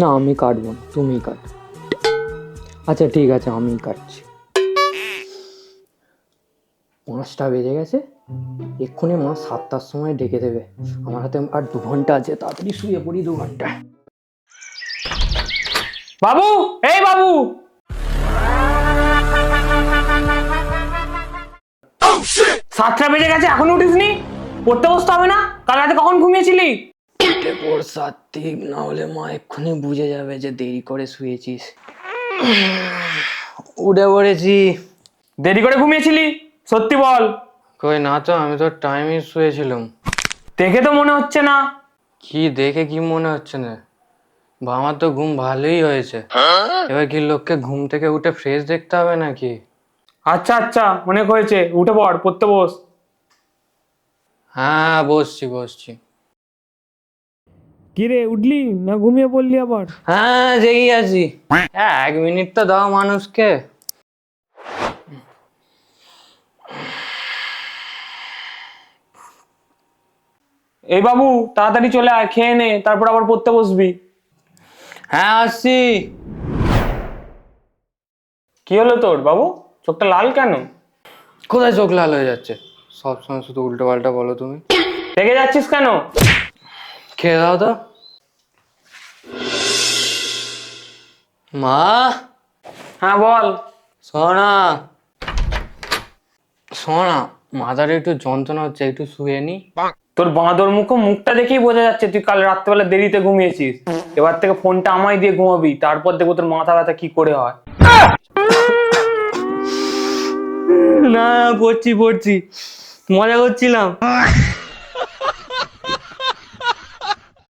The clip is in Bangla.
না, আমি কাটবো না, তুমিই কাট। আচ্ছা ঠিক আছে, আমিই কাটছি। পাঁচটা বেজে গেছে, এক্ষুনি মা সাতটার সময় ডেকে দেবে। আমার হাতে আর দু ঘণ্টা আছে, তাড়াতাড়ি শুয়ে পড়ি দু ঘণ্টা বাবু, এই বাবু! সাতটা বেজে গেছে, এখনও উঠিসনি? পড়তে বসতে হবে না? কাল রাতে কখন ঘুমিয়েছিলি? উঠে পড় সাত্বিক না হলে মা এক্ষুনি বুঝে যাবে যে দেরি করে শুয়েছিস। উঠে পড়েছি। দেরি করে ঘুমিয়েছিলি? সত্যি বল। কই না তো আমি তো টাইমই শুয়েছিলাম। দেখে তো মনে হচ্ছে না। কি দেখে কি মনে হচ্ছে না? বা আমার তো ঘুম ভালোই হয়েছে। এবার কি লোককে ঘুম থেকে উঠে ফ্রেশ দেখতে হবে নাকি? আচ্ছা আচ্ছা অনেক হয়েছে। উঠে পড় পড়তে বস। হ্যাঁ বসছি বসছি। কিরে উঠলি না ঘুমিয়ে পড়লি আবার? হ্যাঁ জেগে আছি। হ্যাঁ এক মিনিট তো দাও মানুষকে। এই বাবু তাড়াতাড়ি চলে আয় খেয়ে নে তারপর আবার পড়তে বসবি। হ্যাঁ আসছি। কি হলো তোর বাবু? চোখটা লাল কেন? কোথায় চোখ লাল হয়ে যাচ্ছে? সবসময় শুধু উল্টো পাল্টা বলো তুমি। রেগে যাচ্ছিস কেন? খেয়ে দাও তো। মা? হ্যাঁ বল। সোনা। সোনা মাথার একটু যন্ত্রণা হচ্ছে একটু শুয়ে নি। তোর বাঁদর মুখ মুখটা দেখেই বোঝা যাচ্ছে তুই কাল রাত্রেবেলা দেরিতে ঘুমিয়েছিস। এবার থেকে ফোনটা আমায় দিয়ে ঘুমাবি তারপর দেখব তোর মাথা ব্যথা কি করে হয়। না পড়ছি পড়ছি। মজা করছিলাম।